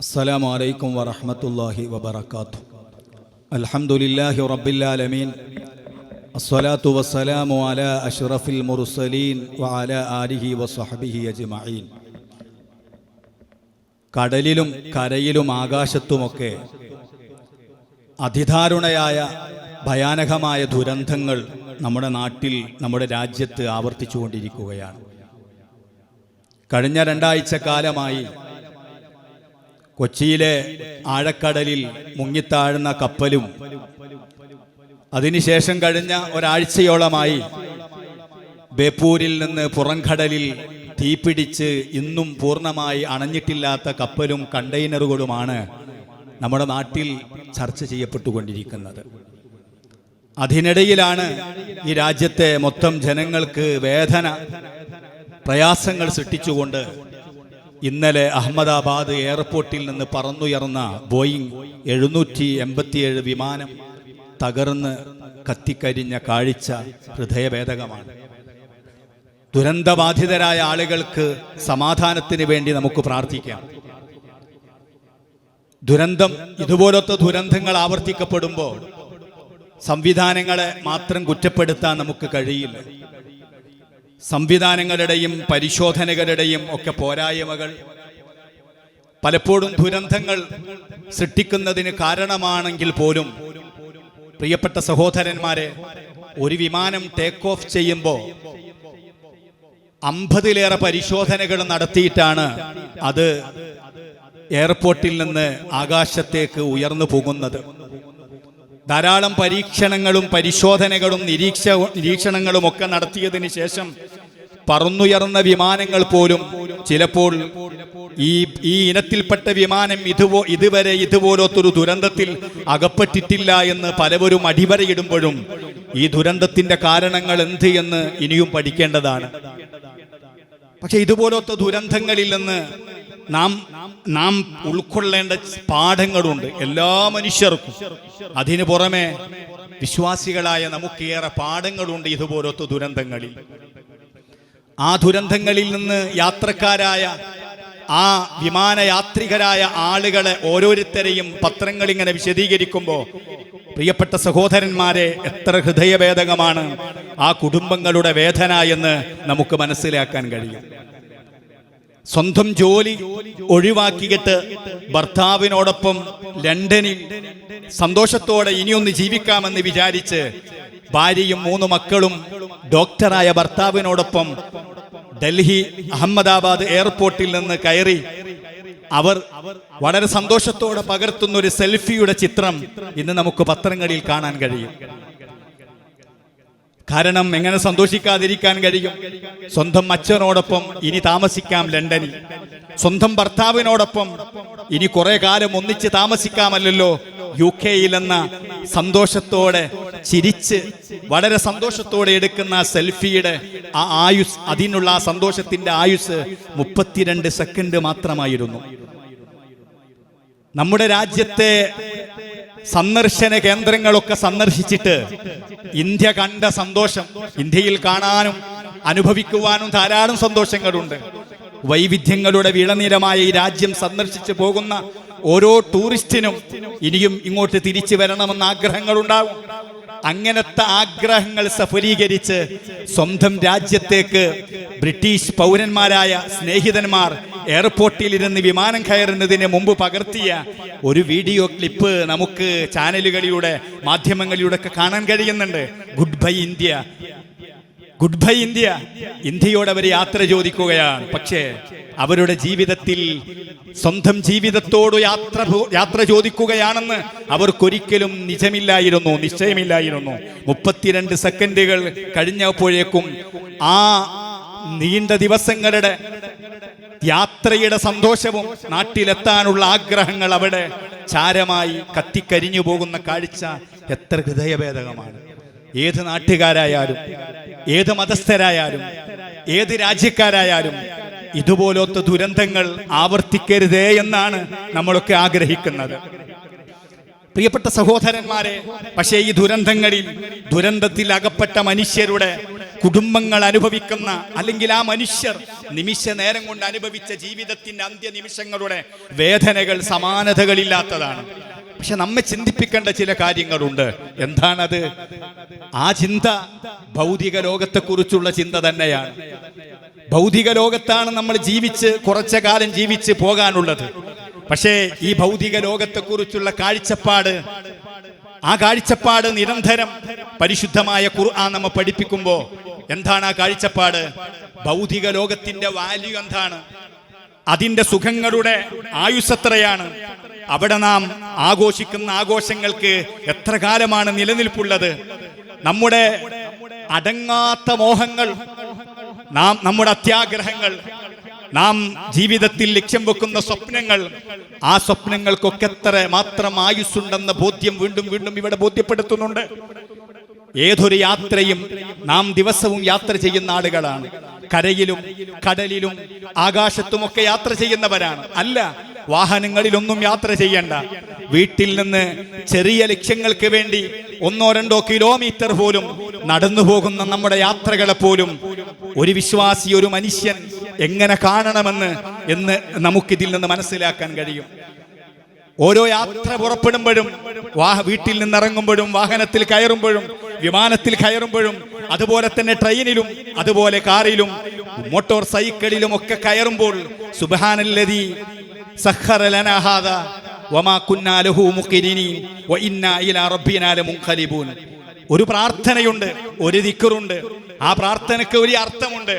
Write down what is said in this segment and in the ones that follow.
السلام عليكم ورحمة الله وبركاته الحمد لله رب العالمين الصلاة والسلام على أشرف المرسلين وعلى آله وصحبه أجمعين കടലിലും കരയിലും ആകാശത്തുമൊക്കെ അതിദാരുണയായ ഭയാനകമായ ദുരന്തങ്ങൾ നമ്മുടെ നാട്ടിൽ നമ്മുടെ രാജ്യത്ത് ആവർത്തിച്ചുകൊണ്ടിരിക്കുകയാണ് കഴിഞ്ഞ രണ്ടാഴ്ച കാലമായി കൊച്ചിയിലെ ആഴക്കടലിൽ മുങ്ങിത്താഴുന്ന കപ്പലും അതിനുശേഷം കഴിഞ്ഞ ഒരാഴ്ചയോളമായി ബേപ്പൂരിൽ നിന്ന് പുറംകടലിൽ തീപിടിച്ച് ഇന്നും പൂർണമായി അണഞ്ഞിട്ടില്ലാത്ത കപ്പലും കണ്ടെയ്നറുകളുമാണ് നമ്മുടെ നാട്ടിൽ ചർച്ച ചെയ്യപ്പെട്ടുകൊണ്ടിരിക്കുന്നത്. അതിനിടയിലാണ് ഈ രാജ്യത്തെ മൊത്തം ജനങ്ങൾക്ക് വേദന പ്രയാസങ്ങൾ സൃഷ്ടിച്ചുകൊണ്ട് ഇന്നലെ അഹമ്മദാബാദ് എയർപോർട്ടിൽ നിന്ന് പറന്നുയർന്ന ബോയിങ് എഴുന്നൂറ്റി എൺപത്തിയേഴ് വിമാനം തകർന്ന് കത്തിക്കരിഞ്ഞ കാഴ്ച ഹൃദയഭേദകമാണ്. ദുരന്തബാധിതരായ ആളുകൾക്ക് സമാധാനത്തിന് വേണ്ടി നമുക്ക് പ്രാർത്ഥിക്കാം. ദുരന്തം ഇതുപോലത്തെ ദുരന്തങ്ങൾ ആവർത്തിക്കപ്പെടുമ്പോൾ സംവിധാനങ്ങളെ മാത്രം കുറ്റപ്പെടുത്താൻ നമുക്ക് കഴിയില്ല. സംവിധാനങ്ങളുടെയും പരിശോധനകളുടെയും ഒക്കെ പോരായ്മകൾ പലപ്പോഴും ദുരന്തങ്ങൾ സൃഷ്ടിക്കുന്നതിന് കാരണമാണെങ്കിൽ പോലും പ്രിയപ്പെട്ട സഹോദരന്മാരെ ഒരു വിമാനം ടേക്ക് ഓഫ് ചെയ്യുമ്പോൾ അമ്പതിലേറെ പരിശോധനകൾ നടത്തിയിട്ടാണ് അത് എയർപോർട്ടിൽ നിന്ന് ആകാശത്തേക്ക് ഉയർന്നു പോകുന്നത്. ധാരാളം പരീക്ഷണങ്ങളും പരിശോധനകളും നിരീക്ഷ നിരീക്ഷണങ്ങളും ഒക്കെ നടത്തിയതിന് ശേഷം പറന്നുയർന്ന വിമാനങ്ങൾ പോലും ചിലപ്പോൾ ഈ ഈ ഇനത്തിൽപ്പെട്ട വിമാനം ഇതുപോ ഇതുവരെ ഇതുപോലത്തൊരു ദുരന്തത്തിൽ അകപ്പെട്ടിട്ടില്ല എന്ന് പലവരും അടിവരയിടുമ്പോഴും ഈ ദുരന്തത്തിന്റെ കാരണങ്ങൾ എന്ത് എന്ന് ഇനിയും പഠിക്കേണ്ടതാണ്. പക്ഷെ ഇതുപോലത്തെ ദുരന്തങ്ങളിൽ നിന്ന് നാം നാം ഉൾക്കൊള്ളേണ്ട പാഠങ്ങളുണ്ട്. എല്ലാ മനുഷ്യർക്കും. അതിനു പുറമെ വിശ്വാസികളായ നമുക്കേറെ പാഠങ്ങളുണ്ട് ഇതുപോലത്തെ ദുരന്തങ്ങളിൽ. ആ ദുരന്തങ്ങളിൽ നിന്ന് യാത്രക്കാരായ ആ വിമാനയാത്രികരായ ആളുകളെ ഓരോരുത്തരെയും പത്രങ്ങൾ ഇങ്ങനെ വിശദീകരിക്കുമ്പോൾ പ്രിയപ്പെട്ട സഹോദരന്മാരെ എത്ര ഹൃദയഭേദകമാണ് ആ കുടുംബങ്ങളുടെ വേദന എന്ന് നമുക്ക് മനസ്സിലാക്കാൻ കഴിയും. സ്വന്തം ജോലി ഒഴിവാക്കിയിട്ട് ഭർത്താവിനോടൊപ്പം ലണ്ടനിൽ സന്തോഷത്തോടെ ഇനിയൊന്ന് ജീവിക്കാമെന്ന് വിചാരിച്ച് ഭാര്യയും മൂന്ന് മക്കളും ഡോക്ടറായ ഭർത്താവിനോടൊപ്പം ഡൽഹി അഹമ്മദാബാദ് എയർപോർട്ടിൽ നിന്ന് കയറി അവർ വളരെ സന്തോഷത്തോടെ പകർത്തുന്ന ഒരു സെൽഫിയുടെ ചിത്രം ഇന്ന് നമുക്ക് പത്രങ്ങളിൽ കാണാൻ കഴിയും. കാരണം എങ്ങനെ സന്തോഷിക്കാതിരിക്കാൻ കഴിയും? സ്വന്തം അച്ഛനോടൊപ്പം ഇനി താമസിക്കാം ലണ്ടനിൽ. സ്വന്തം ഭർത്താവിനോടൊപ്പം ഇനി കുറെ കാലം ഒന്നിച്ച് താമസിക്കാമല്ലോ യു കെയിലെന്ന സന്തോഷത്തോടെ ചിരിച്ച് വളരെ സന്തോഷത്തോടെ എടുക്കുന്ന സെൽഫിയുടെ ആ ആയുസ് അതിനുള്ള ആ സന്തോഷത്തിന്റെ ആയുസ് മുപ്പത്തിരണ്ട് സെക്കൻഡ് മാത്രമായിരുന്നു. നമ്മുടെ രാജ്യത്തെ സന്ദർശന കേന്ദ്രങ്ങളൊക്കെ സന്ദർശിച്ചിട്ട് ഇന്ത്യ കണ്ട സന്തോഷം ഇന്ത്യയിൽ കാണാനും അനുഭവിക്കുവാനും ധാരാളം സന്തോഷങ്ങളുണ്ട്. വൈവിധ്യങ്ങളുടെ വിളനിരമായ ഈ രാജ്യം സന്ദർശിച്ചു പോകുന്ന ഓരോ ടൂറിസ്റ്റിനും ഇനിയും ഇങ്ങോട്ട് തിരിച്ചു വരണമെന്ന് ആഗ്രഹങ്ങളുണ്ടാവും. അങ്ങനത്തെ ആഗ്രഹങ്ങൾ സഫലീകരിച്ച് സ്വന്തം രാജ്യത്തേക്ക് ബ്രിട്ടീഷ് പൗരന്മാരായ സ്നേഹിതന്മാർ എയർപോർട്ടിൽ ഇരുന്ന് വിമാനം കയറുന്നതിന് മുമ്പ് പകർത്തിയ ഒരു വീഡിയോ ക്ലിപ്പ് നമുക്ക് ചാനലുകളിലൂടെ മാധ്യമങ്ങളിലൂടെ ഒക്കെ കാണാൻ കഴിയുന്നുണ്ട്. Good bye India. Good bye India. ഇന്ത്യയോട് അവർ യാത്ര ചോദിക്കുകയാണ്. പക്ഷേ അവരുടെ ജീവിതത്തിൽ സ്വന്തം ജീവിതത്തോട് യാത്ര യാത്ര ചോദിക്കുകയാണെന്ന് അവർക്കൊരിക്കലും നിജമില്ലായിരുന്നു നിശ്ചയമില്ലായിരുന്നു. മുപ്പത്തിരണ്ട് സെക്കൻഡുകൾ കഴിഞ്ഞപ്പോഴേക്കും ആ നീണ്ട ദിവസങ്ങളുടെ യാത്രയുടെ സന്തോഷവും നാട്ടിലെത്താനുള്ള ആഗ്രഹങ്ങൾ അവിടെ ചാരമായി കത്തിക്കരിഞ്ഞു പോകുന്ന കാഴ്ച എത്ര ഹൃദയഭേദകമാണ്. ഏത് നാട്ടുകാരായാലും ഏത് മതസ്ഥരായാലും ഏത് രാജ്യക്കാരായാലും ഇതുപോലത്തെ ദുരന്തങ്ങൾ ആവർത്തിക്കരുതേ എന്നാണ് നമ്മളൊക്കെ ആഗ്രഹിക്കുന്നത്. പ്രിയപ്പെട്ട സഹോദരന്മാരെ പക്ഷേ ഈ ദുരന്തങ്ങളിൽ ദുരന്തത്തിൽ അകപ്പെട്ട മനുഷ്യരുടെ കുടുംബങ്ങൾ അനുഭവിക്കുന്ന അല്ലെങ്കിൽ ആ മനുഷ്യർ നിമിഷ നേരം കൊണ്ട് അനുഭവിച്ച ജീവിതത്തിന്റെ അന്ത്യ നിമിഷങ്ങളുടെ വേദനകൾ സമാനതകളില്ലാത്തതാണ്. പക്ഷെ നമ്മെ ചിന്തിപ്പിക്കേണ്ട ചില കാര്യങ്ങളുണ്ട്. എന്താണത്? ആ ചിന്ത ഭൗതിക ലോകത്തെക്കുറിച്ചുള്ള ചിന്ത തന്നെയാണ്. ഭൗതിക ലോകത്താണ് നമ്മൾ ജീവിച്ച് കുറച്ച കാലം ജീവിച്ച് പോകാനുള്ളത്. പക്ഷേ ഈ ഭൗതിക ലോകത്തെക്കുറിച്ചുള്ള കാഴ്ചപ്പാട് ആ കാഴ്ചപ്പാട് നിരന്തരം പരിശുദ്ധമായ ഖുർആൻ നമ്മ പഠിപ്പിക്കുമ്പോ എന്താണ് ആ കാഴ്ചപ്പാട്? ഭൗതിക ലോകത്തിന്റെ വാല്യൂ എന്താണ്? അതിന്റെ സുഖങ്ങളുടെ ആയുസത്രയാണ് അവിടെ നാം ആഘോഷിക്കുന്ന ആഘോഷങ്ങൾക്ക് എത്ര കാലമാണ് നിലനിൽപ്പുള്ളത്? നമ്മുടെ അടങ്ങാത്ത മോഹങ്ങൾ നാം നമ്മുടെ അത്യാഗ്രഹങ്ങൾ നാം ജീവിതത്തിൽ ലക്ഷ്യം വെക്കുന്ന സ്വപ്നങ്ങൾ ആ സ്വപ്നങ്ങൾക്കൊക്കെ എത്ര മാത്രം ആയുസ്സുണ്ടെന്ന ബോധ്യം വീണ്ടും വീണ്ടും ഇവിടെ ബോധ്യപ്പെടുത്തുന്നുണ്ട്. ഏതൊരു യാത്രയും നാം ദിവസവും യാത്ര ചെയ്യുന്ന ആളുകളാണ്. കരയിലും കടലിലും ആകാശത്തുമൊക്കെ യാത്ര ചെയ്യുന്നവരാണ്. അല്ല വാഹനങ്ങളിലൊന്നും യാത്ര ചെയ്യണ്ട. വീട്ടിൽ നിന്ന് ചെറിയ ലക്ഷ്യങ്ങൾക്ക് വേണ്ടി ഒന്നോ രണ്ടോ കിലോമീറ്റർ പോലും നടന്നു പോകുന്ന നമ്മുടെ യാത്രകളെ പോലും ഒരു വിശ്വാസി ഒരു മനുഷ്യൻ എങ്ങനെ കാണണമെന്ന് എന്ന് നമുക്കിതിൽ നിന്ന് മനസ്സിലാക്കാൻ കഴിയും. ഓരോ യാത്ര പുറപ്പെടുമ്പോഴും വാഹ വീട്ടിൽ നിന്നിറങ്ങുമ്പോഴും വാഹനത്തിൽ കയറുമ്പോഴും വിമാനത്തിൽ കയറുമ്പോഴും അതുപോലെ തന്നെ ട്രെയിനിലും അതുപോലെ കാറിലും മോട്ടോർ സൈക്കിളിലും ഒക്കെ കയറുമ്പോൾ സുബാനല്ലതി സഖറ ലനാ ഹാദാ വമാ ഇലാ ഒരു പ്രാർത്ഥനയുണ്ട് ഒരു ദിക്കറുണ്ട് ആ പ്രാർത്ഥനയ്ക്ക് ഒരു അർത്ഥമുണ്ട്.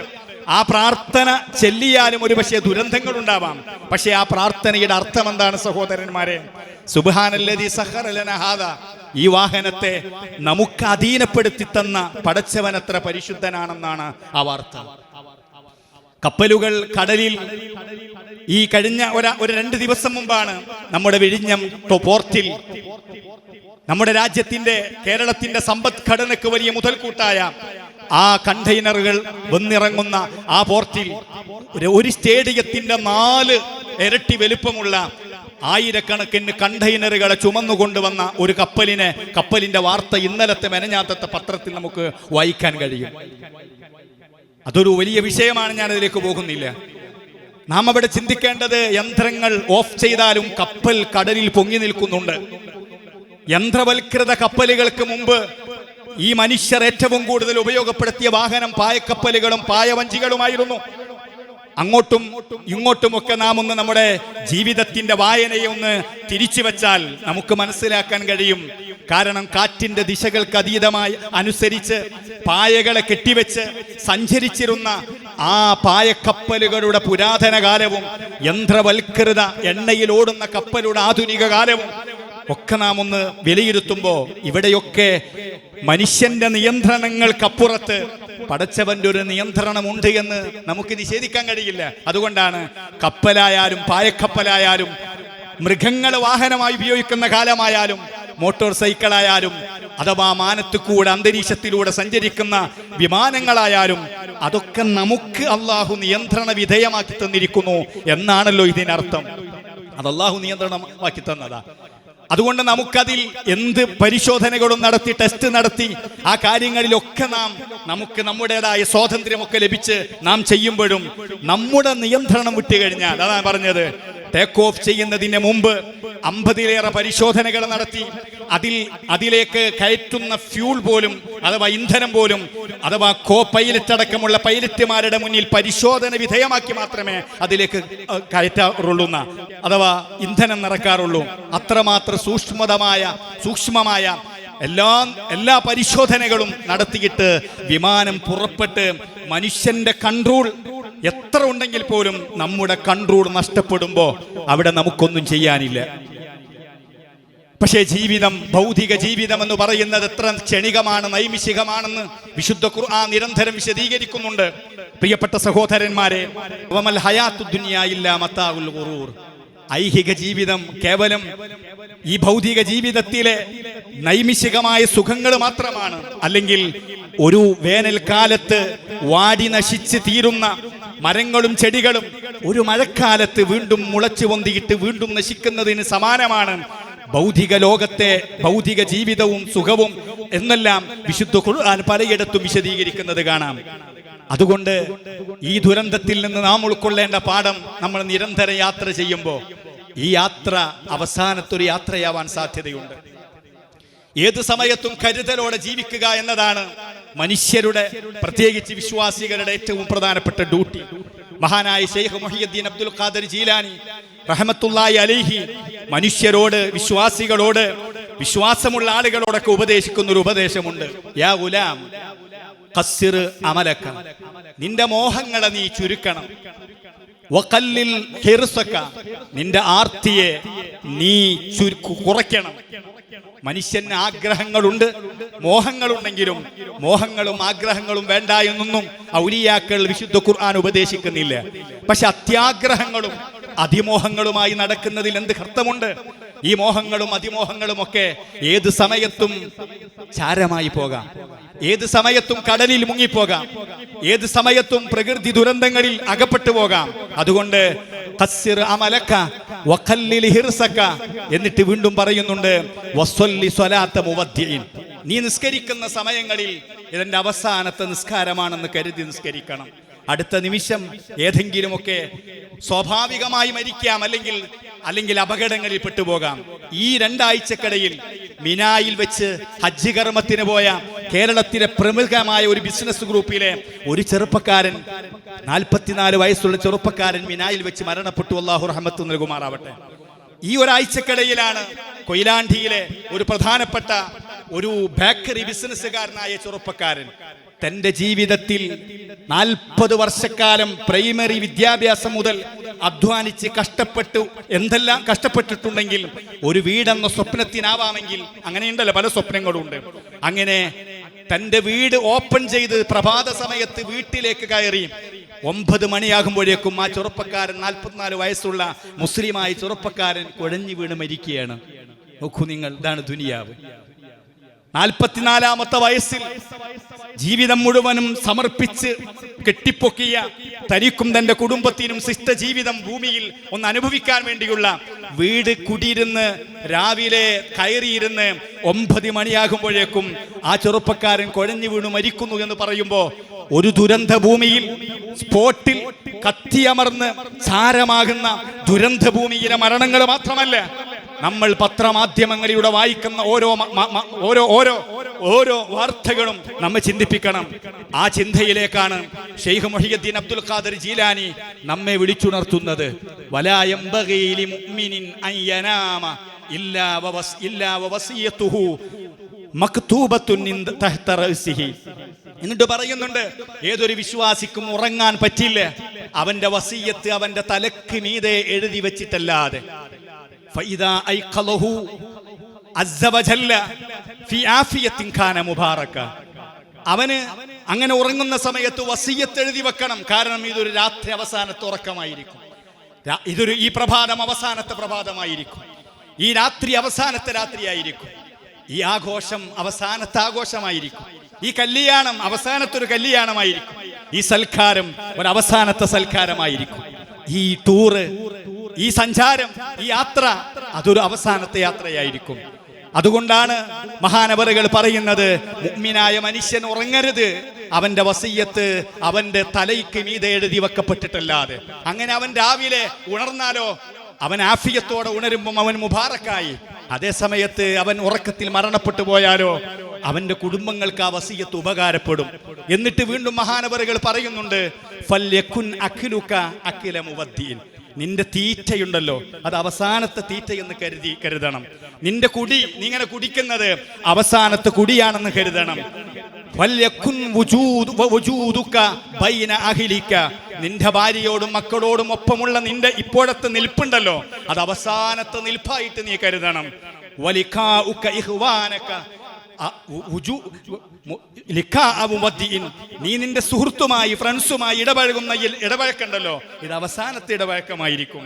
ആ പ്രാർത്ഥന ചെല്ലിയാലും ഒരു പക്ഷേ ദുരന്തങ്ങൾ ഉണ്ടാവാം പക്ഷേ ആ പ്രാർത്ഥനയുടെ അർത്ഥം എന്താണ് സഹോദരന്മാരെ സുബാനല്ലതി ഈ വാഹനത്തെ നമുക്ക് അധീനപ്പെടുത്തി തന്ന പടച്ചവനത്ര പരിശുദ്ധനാണെന്നാണ് ആ വാർത്ത. കപ്പലുകൾ കടലിൽ ഈ കഴിഞ്ഞ ഒരു രണ്ട് ദിവസം മുമ്പാണ് നമ്മുടെ വിഴിഞ്ഞം പോർട്ടിൽ നമ്മുടെ രാജ്യത്തിന്റെ കേരളത്തിന്റെ സമ്പദ്ഘടനക്ക് വലിയ മുതൽക്കൂട്ടായ ആ കണ്ടെയ്നറുകൾ വന്നിറങ്ങുന്ന ആ പോർട്ടിൽ ഒരു- സ്റ്റേഡിയത്തിന്റെ നാല് ഇരട്ടി വലുപ്പമുള്ള ആയിരക്കണക്കിന് കണ്ടെയ്നറുകളെ ചുമന്നുകൊണ്ടുവന്ന ഒരു കപ്പലിനെ കപ്പലിന്റെ വാർത്ത ഇന്നലത്തെ മെനഞ്ഞാത്തത്തെ പത്രത്തിൽ നമുക്ക് വായിക്കാൻ കഴിയും. അതൊരു വലിയ വിഷയമാണ് ഞാൻ അതിലേക്ക് പോകുന്നില്ല. നാം അവിടെ ചിന്തിക്കേണ്ടത് യന്ത്രങ്ങൾ ഓഫ് ചെയ്താലും കപ്പൽ കടലിൽ പൊങ്ങി നിൽക്കുന്നുണ്ട്. യന്ത്രവൽകൃത കപ്പലുകൾക്ക് മുമ്പ് ഈ മനുഷ്യർ ഏറ്റവും കൂടുതൽ ഉപയോഗപ്പെടുത്തിയ വാഹനം പായക്കപ്പലുകളും പായവഞ്ചികളുമായിരുന്നു. അങ്ങോട്ടും ഇങ്ങോട്ടുമൊക്കെ നാം ഒന്ന് നമ്മുടെ ജീവിതത്തിന്റെ വായനയെ ഒന്ന് തിരിച്ചു വെച്ചാൽ നമുക്ക് മനസ്സിലാക്കാൻ കഴിയും. കാരണം കാറ്റിന്റെ ദിശകൾക്ക് അതീതമായി അനുസരിച്ച് പായകളെ കെട്ടിവെച്ച് സഞ്ചരിച്ചിരുന്ന ആ പായക്കപ്പലുകളുടെ പുരാതന കാലവും യന്ത്രവൽകൃത എണ്ണയിൽ ഓടുന്ന കപ്പലുടെ ആധുനിക കാലവും ഒക്കെ നാം ഒന്ന് വിലയിരുത്തുമ്പോൾ ഇവിടെയൊക്കെ മനുഷ്യന്റെ നിയന്ത്രണങ്ങൾക്കപ്പുറത്ത് പടച്ചവന്റെ ഒരു നിയന്ത്രണമുണ്ട് എന്ന് നമുക്ക് നിഷേധിക്കാൻ കഴിയില്ല. അതുകൊണ്ടാണ് കപ്പലായാലും പായക്കപ്പലായാലും മൃഗങ്ങൾ വാഹനമായി ഉപയോഗിക്കുന്ന കാലമായാലും മോട്ടോർ സൈക്കിളായാലും അഥവാ മാനത്തുകൂടെ അന്തരീക്ഷത്തിലൂടെ സഞ്ചരിക്കുന്ന വിമാനങ്ങളായാലും അതൊക്കെ നമുക്ക് അള്ളാഹു നിയന്ത്രണ വിധേയമാക്കി തന്നിരിക്കുന്നു എന്നാണല്ലോ ഇതിനർത്ഥം. അത് അള്ളാഹു നിയന്ത്രണമാക്കി തന്നതാ. അതുകൊണ്ട് നമുക്കതിൽ എന്ത് പരിശോധനകളും നടത്തി ടെസ്റ്റ് നടത്തി ആ കാര്യങ്ങളിലൊക്കെ നാം നമുക്ക് നമ്മുടേതായ സ്വാതന്ത്ര്യമൊക്കെ ലഭിച്ച് നാം ചെയ്യുമ്പോഴും നമ്മുടെ നിയന്ത്രണം വിട്ടുകഴിഞ്ഞാൽ അതാണ് പറഞ്ഞത് ടേക്ക് ഓഫ് ചെയ്യുന്നതിന് മുമ്പ് അമ്പതിലേറെ പരിശോധനകൾ നടത്തി. അതിൽ അതിലേക്ക് കയറ്റുന്ന ഫ്യൂൾ പോലും അഥവാ ഇന്ധനം പോലും അഥവാ കോ പൈലറ്റ് അടക്കമുള്ള പൈലറ്റുമാരുടെ മുന്നിൽ പരിശോധന വിധേയമാക്കി മാത്രമേ അതിലേക്ക് കയറ്റാറുള്ളൂ അഥവാ ഇന്ധനം നിറക്കാറുള്ളൂ. അത്രമാത്ര സൂക്ഷ്മതമായ സൂക്ഷ്മമായ എല്ലാ എല്ലാ പരിശോധനകളും നടത്തിയിട്ട് വിമാനം പുറപ്പെട്ട് മനുഷ്യന്റെ കൺട്രോൾ എത്ര ഉണ്ടെങ്കിൽ പോലും നമ്മുടെ കൺട്രോൾ നഷ്ടപ്പെടുമ്പോൾ അവിടെ നമുക്കൊന്നും ചെയ്യാനില്ല. പക്ഷേ ജീവിതം ഭൗതിക ജീവിതം എന്ന് പറയുന്നത് എത്ര ക്ഷണികമാണ് നൈമിഷികമാണെന്ന് വിശുദ്ധ ഖുർആൻ നിരന്തരം വിശദീകരിക്കുന്നുണ്ട്. പ്രിയപ്പെട്ട സഹോദരന്മാരെ ഹയാത്തു ദുനിയ ഇല്ല മത്താവുൽ ഐഹിക ജീവിതം കേവലം ഈ ഭൗതിക ജീവിതത്തിലെ നൈമിഷികമായ സുഖങ്ങൾ മാത്രമാണ്. അല്ലെങ്കിൽ ഒരു വേനൽക്കാലത്ത് വാടി നശിച്ച് തീരുന്ന മരങ്ങളും ചെടികളും ഒരു മഴക്കാലത്ത് വീണ്ടും മുളച്ചു പൊന്തിയിട്ട് വീണ്ടും നശിക്കുന്നതിന് സമാനമാണ് ഭൗതിക ലോകത്തെ ഭൗതിക ജീവിതവും സുഖവും എന്നെല്ലാം വിശുദ്ധ ഖുർആൻ പലയിടത്തും വിശദീകരിക്കുന്നത് കാണാം. അതുകൊണ്ട് ഈ ദുരന്തത്തിൽ നിന്ന് നാം ഉൾക്കൊള്ളേണ്ട പാഠം നമ്മൾ നിരന്തര യാത്ര ചെയ്യുമ്പോൾ ഈ യാത്ര അവസാനത്തൊരു യാത്രയാവാൻ സാധ്യതയുണ്ട്. ഏത് സമയത്തും കരുതലോടെ ജീവിക്കുക എന്നതാണ് മനുഷ്യരുടെ പ്രത്യേകിച്ച് വിശ്വാസികളുടെ ഏറ്റവും പ്രധാനപ്പെട്ട ഡ്യൂട്ടി. മഹാനായ ഷെയ്ഖ് മുഹിയുദ്ദീൻ അബ്ദുൽ ഖാദർ ജീലാനി റഹമത്തുല്ലായി അലിഹി മനുഷ്യരോട് വിശ്വാസികളോട് വിശ്വാസമുള്ള ആളുകളോടൊക്കെ ഉപദേശിക്കുന്ന ഒരു ഉപദേശമുണ്ട്. യാ ഗുലാം ഖസ്സിർ അമലക്ക. നിന്റെ മോഹങ്ങളെ നീ ചുരുക്കണം. വഖല്ലിൽ ഹെറുസക്ക നിന്റെ ആർത്തിയെ നീ കുറയ്ക്കണം. മനുഷ്യന് ആഗ്രഹങ്ങളുണ്ട് മോഹങ്ങളുണ്ടെങ്കിലും മോഹങ്ങളും ആഗ്രഹങ്ങളും വേണ്ട എന്നൊന്നും ഔലിയാക്കൾ വിശുദ്ധ ഖുർആൻ ഉപദേശിക്കുന്നില്ല. പക്ഷെ അത്യാഗ്രഹങ്ങളും അതിമോഹങ്ങളുമായി നടക്കുന്നതിൽ എന്ത് അർത്ഥമുണ്ട്? ഈ മോഹങ്ങളും അതിമോഹങ്ങളും ഒക്കെ ഏത് സമയത്തും ചാരമായി പോകാം. ഏത് സമയത്തും കടലിൽ മുങ്ങിപ്പോകാം. ഏത് സമയത്തും പ്രകൃതി ദുരന്തങ്ങളിൽ അകപ്പെട്ടു പോകാം. അതുകൊണ്ട് എന്നിട്ട് വീണ്ടും പറയുന്നുണ്ട് നീ നിസ്കരിക്കുന്ന സമയങ്ങളിൽ ഇതെന്റെ അവസാനത്തെ നിസ്കാരമാണെന്ന് കരുതി നിസ്കരിക്കണം. അടുത്ത നിമിഷം ഏതെങ്കിലുമൊക്കെ സ്വാഭാവികമായി മരിക്കാം അല്ലെങ്കിൽ അല്ലെങ്കിൽ അപകടങ്ങളിൽ പെട്ടുപോകാം. ഈ രണ്ടാഴ്ചക്കിടയിൽ മിനായിൽ വെച്ച് ഹജ്ജ് കർമ്മത്തിന് പോയ കേരളത്തിലെ പ്രമുഖമായ ഒരു ബിസിനസ് ഗ്രൂപ്പിലെ ഒരു ചെറുപ്പക്കാരൻ നാൽപ്പത്തിനാല് വയസ്സുള്ള ചെറുപ്പക്കാരൻ മിനായിൽ വെച്ച് മരണപ്പെട്ടു. അള്ളാഹു റഹമത്ത് നൽകുമാറാവട്ടെ. ഈ ഒരാഴ്ചക്കിടയിലാണ് കൊയിലാണ്ടിയിലെ ഒരു പ്രധാനപ്പെട്ട ഒരു ബേക്കറി ബിസിനസ്സുകാരനായ ചെറുപ്പക്കാരൻ തന്റെ ജീവിതത്തിൽ നാൽപ്പത് വർഷക്കാലം പ്രൈമറി വിദ്യാഭ്യാസം മുതൽ അധ്വാനിച്ച് കഷ്ടപ്പെട്ടു എന്തെല്ലാം കഷ്ടപ്പെട്ടിട്ടുണ്ടെങ്കിൽ ഒരു വീടെന്ന സ്വപ്നത്തിനാവാമെങ്കിൽ അങ്ങനെയുണ്ടല്ലോ പല സ്വപ്നങ്ങളുണ്ട്. അങ്ങനെ തന്റെ വീട് ഓപ്പൺ ചെയ്ത് പ്രഭാത സമയത്ത് വീട്ടിലേക്ക് കയറി ഒമ്പത് മണിയാകുമ്പോഴേക്കും ആ ചെറുപ്പക്കാരൻ നാൽപ്പത്തിനാല് വയസ്സുള്ള മുസ്ലിമായ ചെറുപ്പക്കാരൻ കുഴഞ്ഞു വീണ് മരിക്കുകയാണ്. നോക്കൂ നിങ്ങൾ ഇതാണ് ദുനിയാവ്. നാൽപ്പത്തിനാലാമത്തെ വയസ്സിൽ ജീവിതം മുഴുവനും സമർപ്പിച്ച് കെട്ടിപ്പൊക്കിയ തനിക്കും തന്റെ കുടുംബത്തിനും ശിഷ്ട ജീവിതം ഭൂമിയിൽ ഒന്ന് അനുഭവിക്കാൻ വേണ്ടിയുള്ള വീട് കുടിയിരുന്ന് രാവിലെ കയറിയിരുന്ന് ഒമ്പത് മണിയാകുമ്പോഴേക്കും ആ ചെറുപ്പക്കാരൻ കുഴഞ്ഞു വീണു മരിക്കുന്നു എന്ന് പറയുമ്പോൾ ഒരു ദുരന്ത ഭൂമിയിൽ സ്പോട്ടിൽ കത്തിയമർന്ന് സാരമാകുന്ന ദുരന്ത ഭൂമിയിലെ മരണങ്ങൾ മാത്രമല്ല നമ്മൾ പത്രമാധ്യമങ്ങളിലൂടെ വായിക്കുന്ന ഓരോ ഓരോ ഓരോ ഓരോ വാർത്തകളും നമ്മെ ചിന്തിപ്പിക്കണം. ആ ചിന്തയിലേക്കാണ് ഷെയ്ഖ് മൊഹിയുദ്ദീൻ അബ്ദുൽ ഖാദർ ജീലാനി നമ്മെ വിളിച്ചുണർത്തുന്നത്. ഇല്ലാ എന്നിട്ട് പറയുന്നുണ്ട് ഏതൊരു വിശ്വാസിക്കും ഉറങ്ങാൻ പറ്റില്ല. അവന്റെ വസീയത്ത് അവന്റെ തലക്ക് മീതെ എഴുതി വെച്ചിട്ടല്ലാതെ. فإذا أيقظه عز وجل في عافية كان مباركا അവന് അങ്ങനെ ഉറങ്ങുന്ന സമയത്ത് വസീയത്ത് എഴുതി വെക്കണം കാരണം ഇതൊരു രാത്രി അവസാനത്തെ ഉറക്കമായിരിക്കും രാ- ഇതൊരു ഈ പ്രഭാതം അവസാനത്തെ പ്രഭാതമായിരിക്കും ഈ രാത്രി അവസാനത്തെ രാത്രിയായിരിക്കും ഈ ആഘോഷം അവസാനത്തെ ആഘോഷമായിരിക്കും ഈ കല്യാണം അവസാനത്തെ ഒരു കല്യാണമായിരിക്കും ഈ സൽക്കാരം ഒരു അവസാനത്തെ സൽക്കാരമായിരിക്കും ഈ ടൂറ് ഈ സഞ്ചാരം ഈ യാത്ര അതൊരു അവസാനത്തെ യാത്രയായിരിക്കും. അതുകൊണ്ടാണ് മഹാനവറുകൾ പറയുന്നത് മുഗ്മിനായ മനുഷ്യൻ ഉറങ്ങരുത്. അവന്റെ വസീയത്ത് അവന്റെ തലയ്ക്ക് മീതെ എഴുതി വെക്കപ്പെട്ടിട്ടല്ലാതെ. അങ്ങനെ അവൻ രാവിലെ ഉണർന്നാലോ അവൻ ആഫിയത്തോടെ ഉണരുമ്പം അവൻ മുബാറക്കായി. അതേ സമയത്ത് അവൻ ഉറക്കത്തിൽ മരണപ്പെട്ടു പോയാലോ അവന്റെ കുടുംബങ്ങൾക്ക് ആ വസീയത്ത് ഉപകാരപ്പെടും. എന്നിട്ട് വീണ്ടും മഹാനവറുകൾ പറയുന്നുണ്ട് ഫല്യക്കുൻ അഖില നിന്റെ തീറ്റയുണ്ടല്ലോ. അത് അവസാനത്തെ തീറ്റ എന്ന് കരുതി കരുതണം. നിന്റെ കുടി നീ ഇങ്ങനെ കുടിക്കുന്നത് അവസാനത്തെ കുടിയാണെന്ന് കരുതണം. നിന്റെ ഭാര്യയോടും മക്കളോടും ഒപ്പമുള്ള നിന്റെ ഇപ്പോഴത്തെ നിൽപ്പുണ്ടല്ലോ. അത് അവസാനത്തെ നിൽപ്പായിട്ട് നീ കരുതണം. വലിഖാഉക നീ നിന്റെ സുഹൃത്തുമായി ഫ്രണ്ട്സുമായി ഇടപഴകുന്ന ഇടപഴക്കണ്ടല്ലോ ഇത് അവസാനത്തെ ഇടപഴക്കമായിരിക്കും.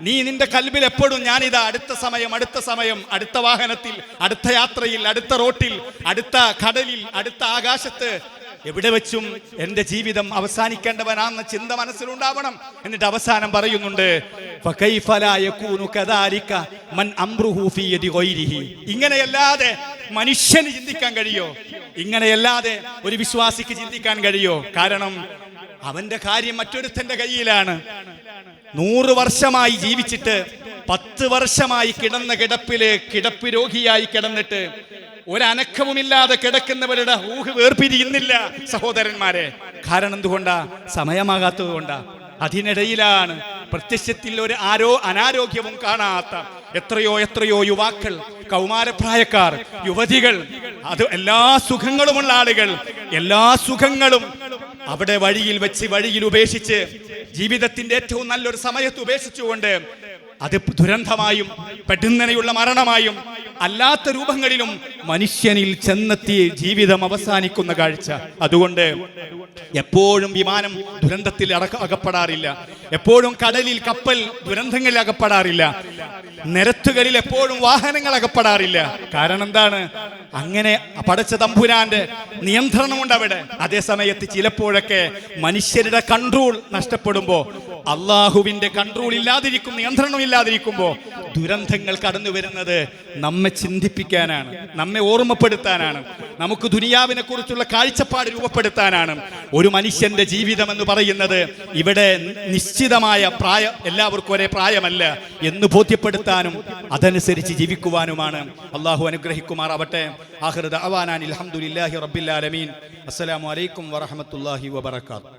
നീ നിന്റെ കൽബിൽ എപ്പോഴും ഞാനിതാ അടുത്ത സമയം അടുത്ത സമയം അടുത്ത വാഹനത്തിൽ അടുത്ത യാത്രയിൽ അടുത്ത റോട്ടിൽ അടുത്ത കടലിൽ അടുത്ത ആകാശത്ത് എവിടെ വെച്ചും എന്റെ ജീവിതം അവസാനിക്കേണ്ടവനാണെന്ന ചിന്ത മനസ്സിലുണ്ടാവണം. എന്നിട്ട് അവസാനം പറയുന്നുണ്ട്. ഇങ്ങനെയല്ലാതെ മനുഷ്യന് ചിന്തിക്കാൻ കഴിയോ? ഇങ്ങനെയല്ലാതെ ഒരു വിശ്വാസിക്ക് ചിന്തിക്കാൻ കഴിയോ? കാരണം അവന്റെ കാര്യം മറ്റൊരുത്തന്റെ കയ്യിലാണ്. നൂറ് വർഷമായി ജീവിച്ചിട്ട് പത്ത് വർഷമായി കിടന്ന കിടപ്പിൽ കിടപ്പ് രോഗിയായി കിടന്നിട്ട് ഒരനക്കവുമില്ലാതെ കിടക്കുന്നവരുടെ ഊഹ് വേർപിരിയുന്നില്ല സഹോദരന്മാരെ. കാരണം എന്തുകൊണ്ടാ? സമയമാകാത്തത് കൊണ്ടാ. അതിനിടയിലാണ് പ്രത്യക്ഷത്തിൽ ഒരു ആരോ അനാരോഗ്യവും കാണാത്ത എത്രയോ എത്രയോ യുവാക്കൾ കൗമാരപ്രായക്കാർ യുവതികൾ അത് എല്ലാ സുഖങ്ങളുമുള്ള ആളുകൾ എല്ലാ സുഖങ്ങളും അവിടെ വഴിയിൽ വെച്ച് വഴിയിൽ ഉപേക്ഷിച്ച് ജീവിതത്തിന്റെ ഏറ്റവും നല്ലൊരു സമയത്ത് ഉപേക്ഷിച്ചുകൊണ്ട് അത് ദുരന്തമായും പെടുന്നനെയുള്ള മരണമായും അല്ലാത്ത രൂപങ്ങളിലും മനുഷ്യനിൽ ചെന്നെത്തി ജീവിതം അവസാനിക്കുന്ന കാഴ്ച. അതുകൊണ്ട് എപ്പോഴും വിമാനം ദുരന്തത്തിൽ അകപ്പെടാറില്ല. എപ്പോഴും കടലിൽ കപ്പൽ ദുരന്തങ്ങളിൽ അകപ്പെടാറില്ല. നിരത്തുകളിൽ എപ്പോഴും വാഹനങ്ങൾ അകപ്പെടാറില്ല. കാരണം എന്താണ്? അങ്ങനെ പടച്ച തമ്പുരാന്റെ നിയന്ത്രണമുണ്ട് അവിടെ അതേ സമയത്ത് ചിലപ്പോഴൊക്കെ മനുഷ്യരുടെ കൺട്രോൾ നഷ്ടപ്പെടുമ്പോ അള്ളാഹുവിന്റെ കൺട്രോൾ ഇല്ലാതിരിക്കും നിയന്ത്രണം ഇല്ലാതിരിക്കുമ്പോ ദുരന്തങ്ങൾ കടന്നു വരുന്നത് നമ്മെ ചിന്തിപ്പിക്കാനാണ് നമ്മെ ഓർമ്മപ്പെടുത്താനാണ് നമുക്ക് ദുനിയാവിനെ കുറിച്ചുള്ള കാഴ്ചപ്പാട് രൂപപ്പെടുത്താനാണ് ഒരു മനുഷ്യന്റെ ജീവിതം എന്ന് പറയുന്നത്. ഇവിടെ നിശ്ചിതമായ പ്രായം എല്ലാവർക്കും ഒരേ പ്രായമല്ല എന്ന് ബോധ്യപ്പെടുത്താനും അതനുസരിച്ച് ജീവിക്കുവാനുമാണ്. അള്ളാഹു അനുഗ്രഹിക്കുമാറാവട്ടെ. ആഹൃദ അവാനാൻ അലഹമുല്ലാഹി റബ്ബില്ലാലമീൻ അസ്സലാമു അലൈക്കും വറഹമത്തല്ലാഹി വബർക്കാത്തു